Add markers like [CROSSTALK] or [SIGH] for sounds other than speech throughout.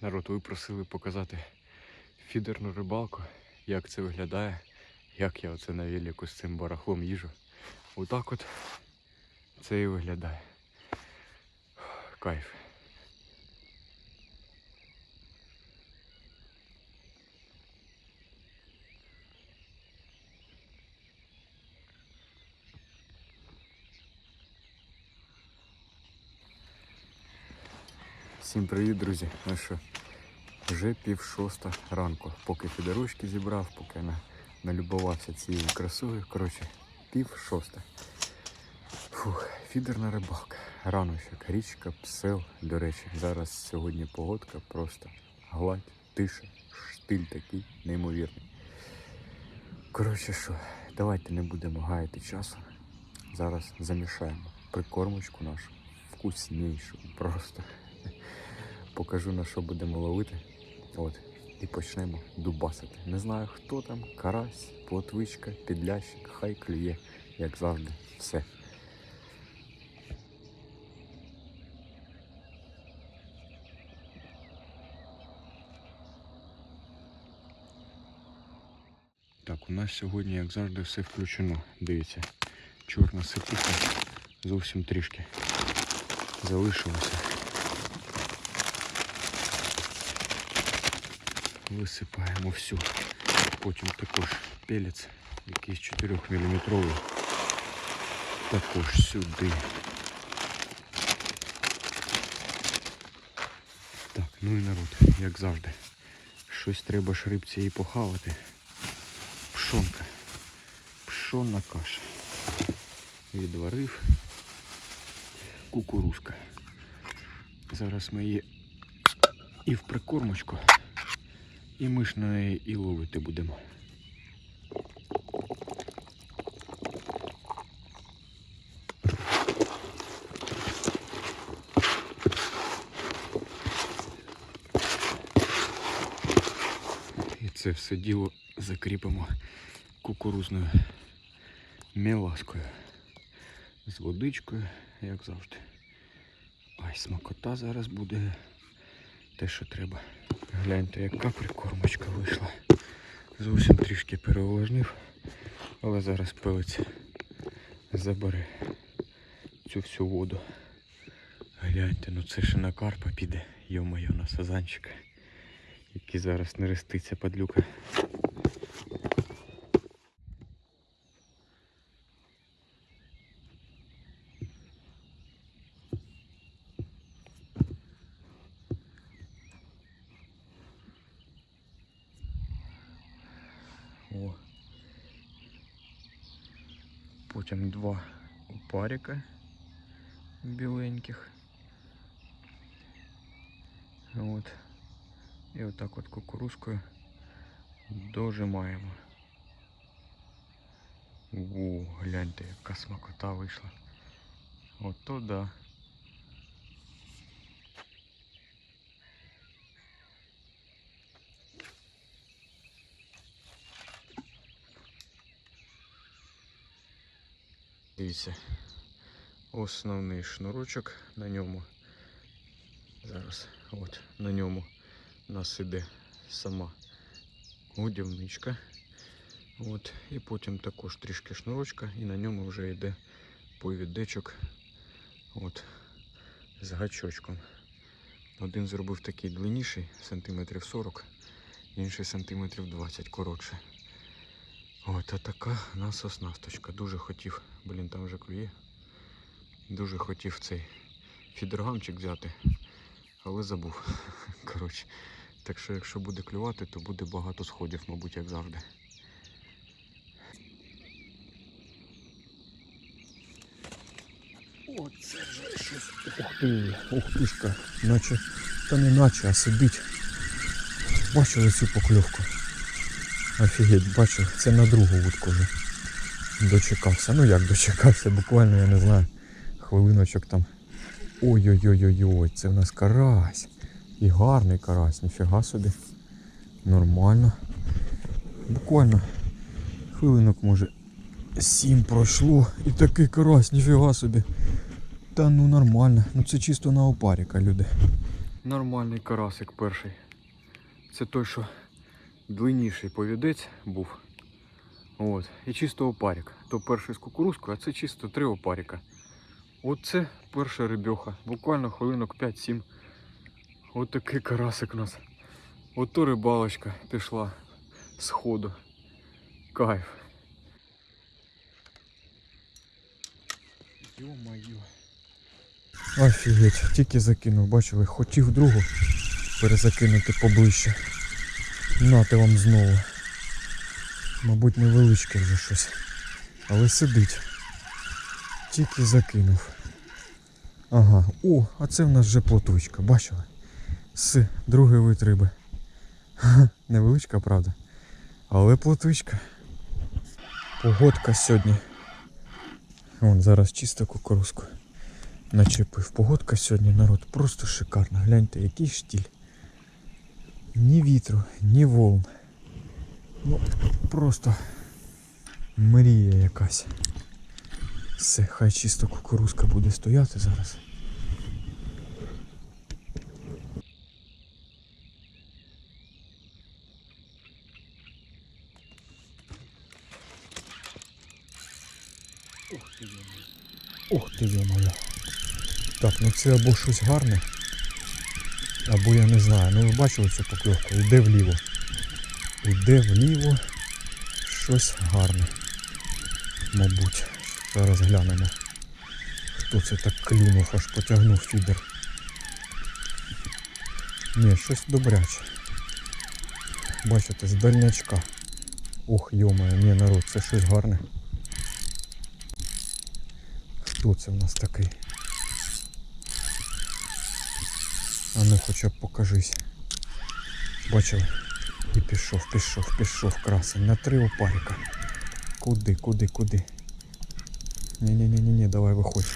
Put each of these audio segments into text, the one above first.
Народ, ви просили показати фідерну рибалку, як це виглядає, як я оце на велику з цим барахлом їжу. Отак от це і виглядає. Кайф. Всім привіт, друзі. Ну що, вже пів шоста ранку. Поки фідерочки зібрав, поки на, налюбувався цією красою. Коротше, пів шоста. Фух, фідерна рибалка. Раночок, річка, псел. До речі, зараз сьогодні погодка просто гладь, тиша, штиль такий неймовірний. Коротше що, давайте не будемо гаяти часу. Зараз замішаємо прикормочку нашу. Вкуснішу просто покажу на що будемо ловити. От. І почнемо дубасити. Не знаю хто там, карась, плотвичка, підлящик, хай клює, як завжди, все. Так, у нас сьогодні, як завжди, все включено. Дивіться, чорна сипуха зовсім трішки залишилося. Висипаємо всю. Потім також пелець, якийсь 4 мм. Також сюди. Так, ну і народ, як завжди. Щось треба ж рибці і похавати. Пшонка. Пшонна каша. Відварив. Кукурузка. Зараз ми її і в прикормочку. І ми ж на і ловити будемо. І це все діло закріпимо кукурузною меласкою з водичкою, як завжди. Ай, смакота зараз буде те, що треба. Гляньте, яка прикормочка вийшла. Зовсім трішки переувлажнив, але зараз пилець забере цю всю воду. Гляньте, ну це ще на карпа піде, йо-моє, на сазанчика, який зараз не реститься падлюка. опарика біленьких. От. І отак от кукурузкою дожимаємо. У, гляньте, яка смакота вийшла. Ото да. Дивіться, Основний шнурочок на ньому. Зараз от на ньому у нас іде сама годівничка. От, і потім також трішки шнурочка, і на ньому вже йде повідечок от, з гачочком. Один зробив такий длинніший, сантиметрів 40, інший сантиметрів 20 коротше. От, а така нас оснасточка. Дуже хотів, блін, там вже клює. Дуже хотів цей фідергамчик взяти, але забув. [LAUGHS] Коротше. Так що якщо буде клювати, то буде багато сходів, мабуть, як завжди. Оце вже щось. Ух ти, ух тишка. Наче, та не наче, а сидить. Бачили цю покльовку. Офігеть, бачу, це на другу вудку вже дочекався. Ну як дочекався, буквально, я не знаю, хвилиночок там. Ой-ой-ой-ой-ой, це в нас карась. І гарний карась, ніфіга собі. Нормально. Буквально хвилинок може сім пройшло і такий карась, ніфіга собі. Та ну нормально. Ну це чисто на опаріка, люди. Нормальний карасик перший. Це той, що длинніший повідець був. От. І чисто опарик. То перший з кукурузкою, а це чисто три опарика. Оце перша рибьоха. Буквально хвилинок 5-7. От такий карасик у нас. Ото рибалочка пішла з ходу. Кайф. Йо-моє. Офігеть, тільки закинув, бачили, хотів другу перезакинути поближче. Нате вам знову. Мабуть, невеличке вже щось. Але сидить. Тільки закинув. Ага. О, а це в нас вже плотучка, бачили? З другий вид риби. [LAUGHS] Невеличка, правда. Але плотвичка. Погодка сьогодні. Вон зараз чисто кукурузку начепив. Погодка сьогодні, народ, просто шикарна. Гляньте, який штіль. Ні вітру, ні волн. Ну, просто мрія якась. Все, хай чисто кукурузка буде стояти зараз. Ух ти ти йо-моє. Так, ну це або щось гарне, або я не знаю. Ну ви бачили цю покльовку? Йде вліво. Йде вліво щось гарне. Мабуть. Зараз глянемо. Хто це так клюнув, аж потягнув фідер. Ні, щось добряче. Бачите, з дальнячка. Ох, йомає, ні, народ, це щось гарне. Хто це в нас такий? А ну хоча б покажись. Бачили? І пішов, пішов, пішов красень. На три опарика. Куди, куди, куди? Ні-ні-ні, давай виходь.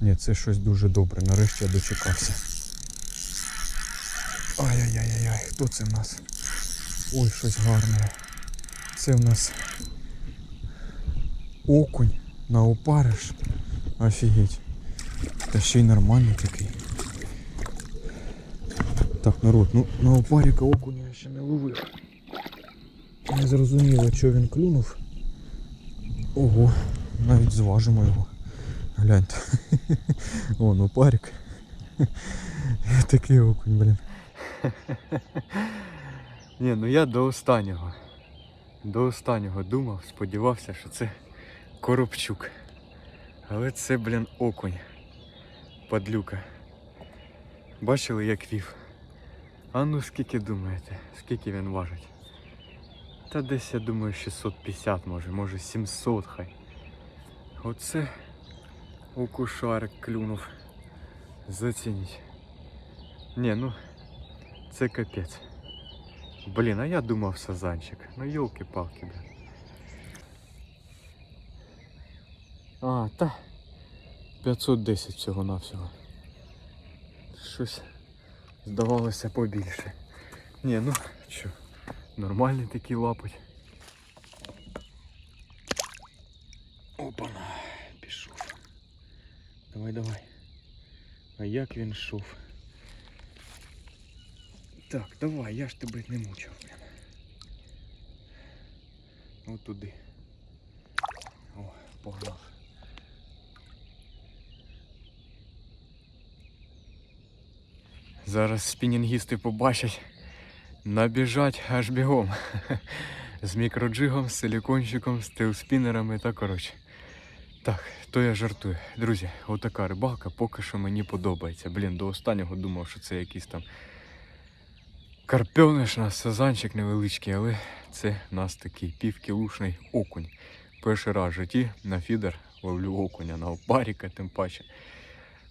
Ні, це щось дуже добре. Нарешті я дочекався. Ай-яй-яй-яй, хто це в нас? Ой, щось гарне. Це в нас окунь на опариш. Офігеть. Та ще й нормальний такий. Так, народ, ну на опаріка окуня я ще не ловив. Не зрозуміло, що він клюнув. Ого, навіть зважимо його. Гляньте. Вон опарик. Такий окунь, блін. Ні, ну я до останнього. До останнього думав, сподівався, що це Коробчук. Але це, блін, окунь. Падлюка. Бачили, як вів? А ну скільки думаєте? Скільки він важить? Та десь я думаю 650 може, може 700 хай. Оце окушарик клюнув. Зацініть. Ні, ну це капець. Блін, а я думав сазанчик. Ну йолки-палки, блін. А, та 510 всього навсього. Щось здавалося побільше. Ні, ну що, нормальний такий лапоть. Опана, пішов. Давай. А як він йшов? Так, давай, я ж тебе не мучив. От туди. О, погнав. Зараз спінінгісти побачать. Набіжать аж бігом. [LAUGHS] З мікроджигом, з силікончиком, з тейлспінерами та коротше. Так, то я жартую. Друзі, отака рибалка поки що мені подобається. Блін, до останнього думав, що це якийсь там карпьониш, нас сазанчик невеличкий, але це нас такий півкілушний окунь. Перший раз в житті на фідер ловлю окуня на опаріка, тим паче.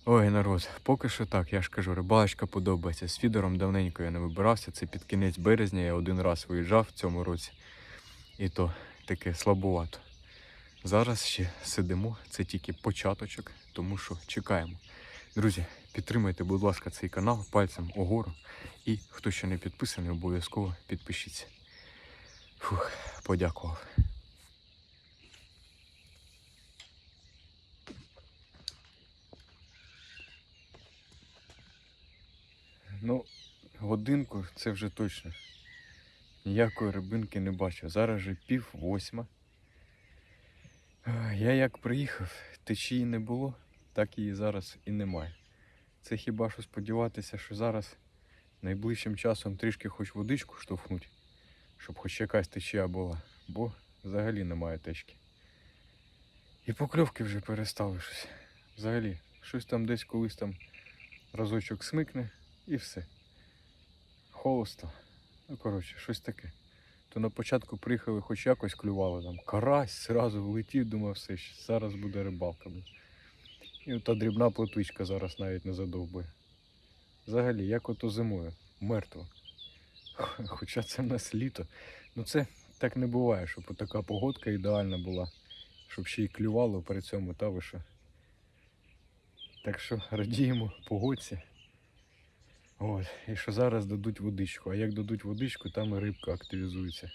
Ой, народ, поки що так, я ж кажу, рибалочка подобається. З фідером давненько я не вибирався. Це під кінець березня я один раз виїжджав в цьому році. І то таке слабувато. Зараз ще сидимо, це тільки початочок, тому що чекаємо. Друзі, підтримайте, будь ласка, цей канал пальцем угору. І хто ще не підписаний, обов'язково підпишіться. Фух, подякував. Ну, годинку це вже точно. Ніякої рибинки не бачу. Зараз же пів восьма. А, Я як приїхав, течії не було, так її зараз і немає. Це хіба що сподіватися, що зараз найближчим часом трішки хоч водичку штовхнуть, щоб хоч якась течія була, бо взагалі немає течки. І покльовки вже перестали щось. Взагалі, щось там десь колись там разочок смикне і все. Холосто. Ну, коротше, щось таке. То на початку приїхали, хоч якось клювало там. Карась зразу влетів, думав, все, зараз буде рибалка. І ота дрібна плотвичка зараз навіть не задовбує. Взагалі, як ото зимою, мертво. [LAUGHS] Хоча це в нас літо. Ну це так не буває, щоб така погодка ідеальна була, щоб ще й клювало при цьому, та ви що. Так що радіємо погодці. От, і що зараз дадуть водичку. А як дадуть водичку, там і рибка активізується.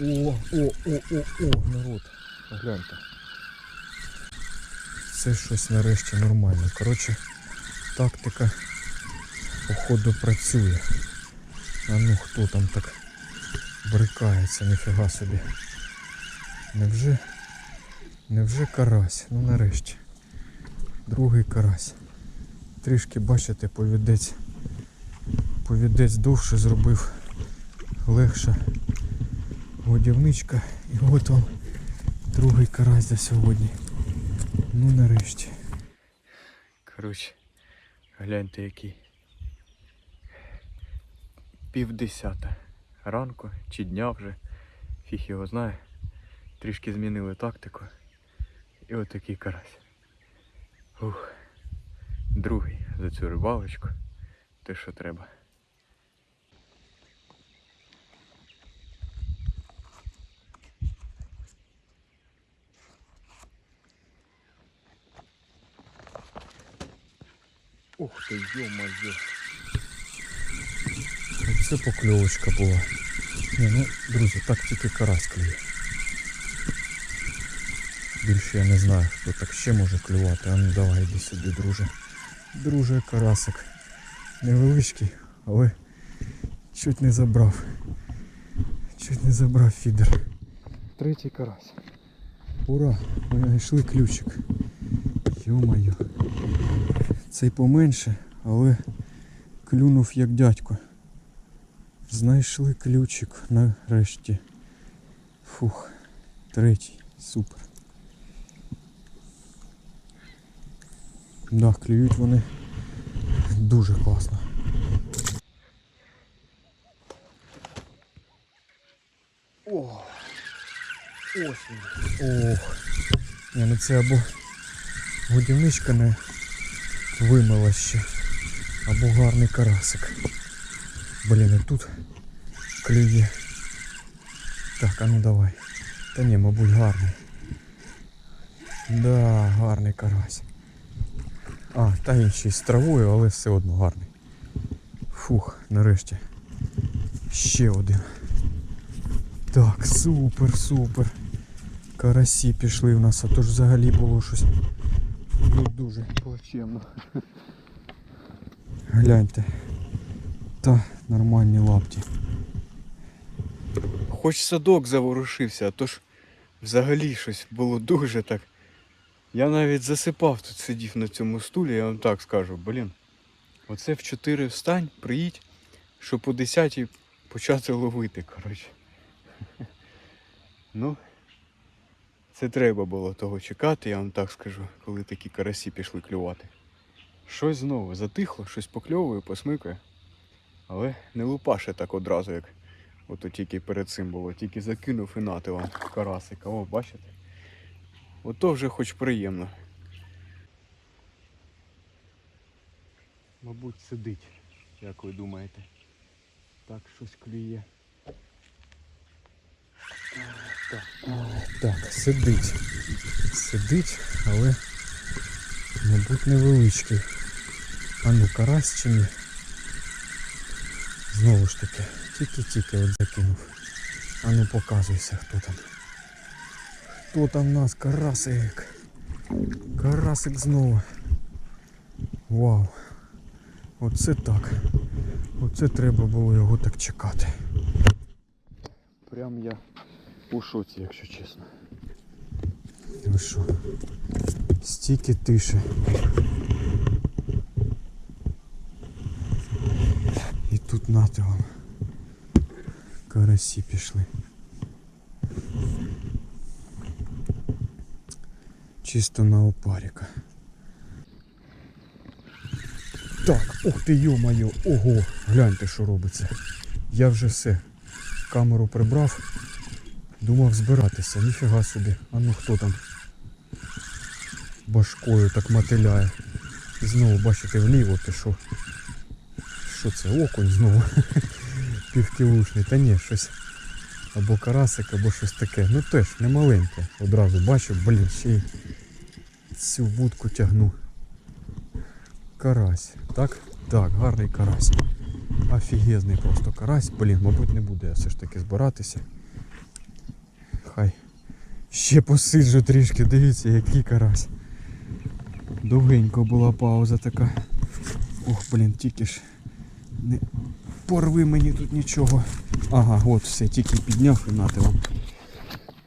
О, о, о, о, о, народ. Гляньте. Це щось нарешті нормально. Коротше, тактика походу працює. А ну хто там так брикається, ніфіга собі. Невже? Невже карась? Ну нарешті. Другий карась. Трішки, бачите, повідець. Повідець довше зробив. Легше. Годівничка. І от вам другий карась за сьогодні. Ну нарешті. Коротше, гляньте який. Півдесята ранку чи дня вже. Фіг його знає. Трішки змінили тактику. І отакий карась. Ух. Другий за цю рибалочку. Те, що треба. Ух ти, ё-моё. Це покльовочка була. Ні, ну, друзі, так тільки карась клює. Більше я не знаю, хто так ще може клювати. А ну давай іди сюди, друже. Друже, карасик. Невеличкий, але чуть не забрав. Чуть не забрав фідер. Третій карась. Ура! Ми знайшли ключик. Йо-моє. Цей поменше, але клюнув як дядько. Знайшли ключик нарешті. Фух, третій, супер. Да, клюють вони дуже класно. О, ось. Ох. Ні, ну це або годівничка не вимила ще. Або гарний карасик. Блін, і тут клює. Так, а ну давай. Та ні, мабуть, гарний. Да, гарний карась. А, та інший з травою, але все одно гарний. Фух, нарешті. Ще один. Так, супер, супер. Карасі пішли в нас, а то ж взагалі було щось дуже плачевно. Гляньте. Та нормальні лапті. Хоч садок заворушився, а то ж взагалі щось було дуже так. Я навіть засипав тут сидів на цьому стулі, я вам так скажу, блін. Оце в 4 встань, приїдь, щоб по 10 почати ловити, коротше. Ну, це треба було того чекати, я вам так скажу, коли такі карасі пішли клювати. Щось знову затихло, щось покльовує, посмикує. Але не лупаше так одразу, як ото тільки перед цим було. Тільки закинув і нати вам карасика. О, бачите? Ото вже хоч приємно. Мабуть, сидить, як ви думаєте. Так, щось клює. Так. Сидить. Сидить, але, мабуть, невеличкий. А ну, карась чи ні? Знову ж таки, тільки-тільки от закинув. А ну показуйся, хто там. Хто там в нас? Карасик. Карасик знову. Вау. Оце так. Оце треба було його так чекати. Прям я у шоці, якщо чесно. Ви що? Стільки тиші. І тут нате вам. Карасі пішли. Чисто на опаріка. Так, ух ти йо-моє, ого, гляньте, що робиться. Я вже все. Камеру прибрав. Думав збиратися, ніфіга собі. А ну хто там? Башкою так мотиляє. Знову, бачите, вліво пішов. Що це? Окунь знову. [LAUGHS] Півкілушний. Та ні, щось. Або карасик, або щось таке. Ну теж не маленьке. Одразу бачу, блін, ще й цю вудку тягну. Карась. Так? Так, гарний карась. Офігезний просто карась. Блін, мабуть, не буду я все ж таки збиратися. Хай. Ще посиджу трішки, дивіться, який карась. Довгенько була пауза така. Ох, блін, тільки ж не порви мені тут нічого. Ага, от все, тільки підняв і нате вам.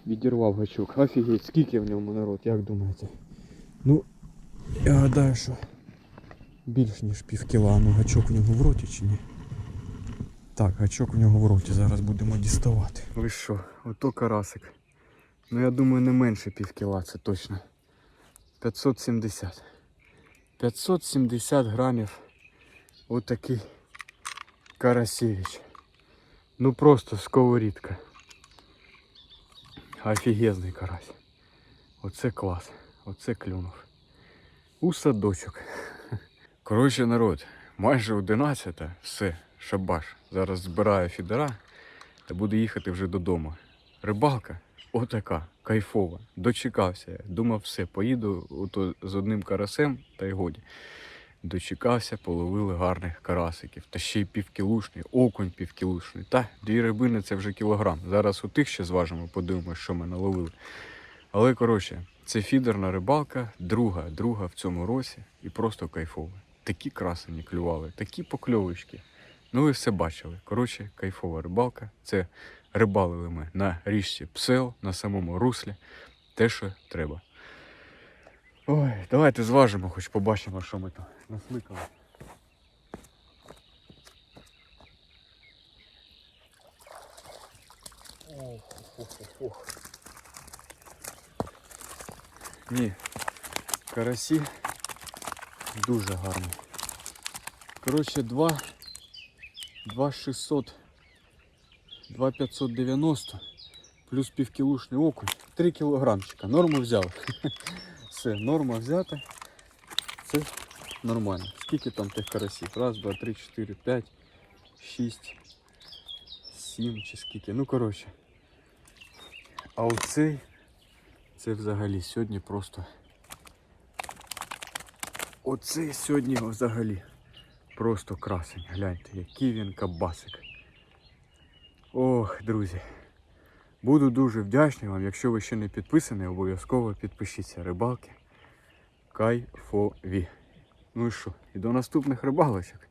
Відірвав гачок. Офігеть, скільки в ньому народ, як думаєте? Ну, я гадаю, що більш ніж пів кіла, ну гачок в нього в роті чи ні? Так, гачок в нього в роті, зараз будемо діставати. Ви що, ото карасик. Ну я думаю не менше пів кіла, це точно. 570. 570 грамів. Отакий карасевич. Ну просто сковорідка. Офігезний карась. Оце клас. Оце клюнув. У садочок. Коротше, народ, майже 11, все, шабаш. Зараз збираю фідера та буду їхати вже додому. Рибалка отака, кайфова. Дочекався. Думав, все, поїду ото з одним карасем та й годі. Дочекався, половили гарних карасиків. Та ще й півкілушний, окунь півкілушний. Та дві рибини це вже кілограм. Зараз у тих ще зважимо, подивимось, що ми наловили. Але коротше, це фідерна рибалка, друга, друга в цьому році і просто кайфова. Такі красені клювали, такі покльовочки. Ну ви все бачили. Коротше, кайфова рибалка. Це рибалили ми на річці Псел, на самому руслі. Те, що треба. Ой, давайте зважимо, хоч побачимо, що ми там насликали. Ох, ох, ох, ох. Ні, карасі дуже гарні. Коротше, 2, 2600, 2590 плюс півкілушний окунь, 3 кілограмчика. Норму взяв. [LAUGHS] Все, норма взята. Це нормально. Скільки там тих карасів? Раз, два, три, чотири, п'ять, шість, сім чи скільки. Ну, коротше. А оцей це взагалі сьогодні просто. Оцей сьогодні взагалі просто красень. Гляньте, який він кабасик. Ох, друзі. Буду дуже вдячний вам. Якщо ви ще не підписані, обов'язково підпишіться. Рибалки. Кайфові. Ну і що? І до наступних рибалочок.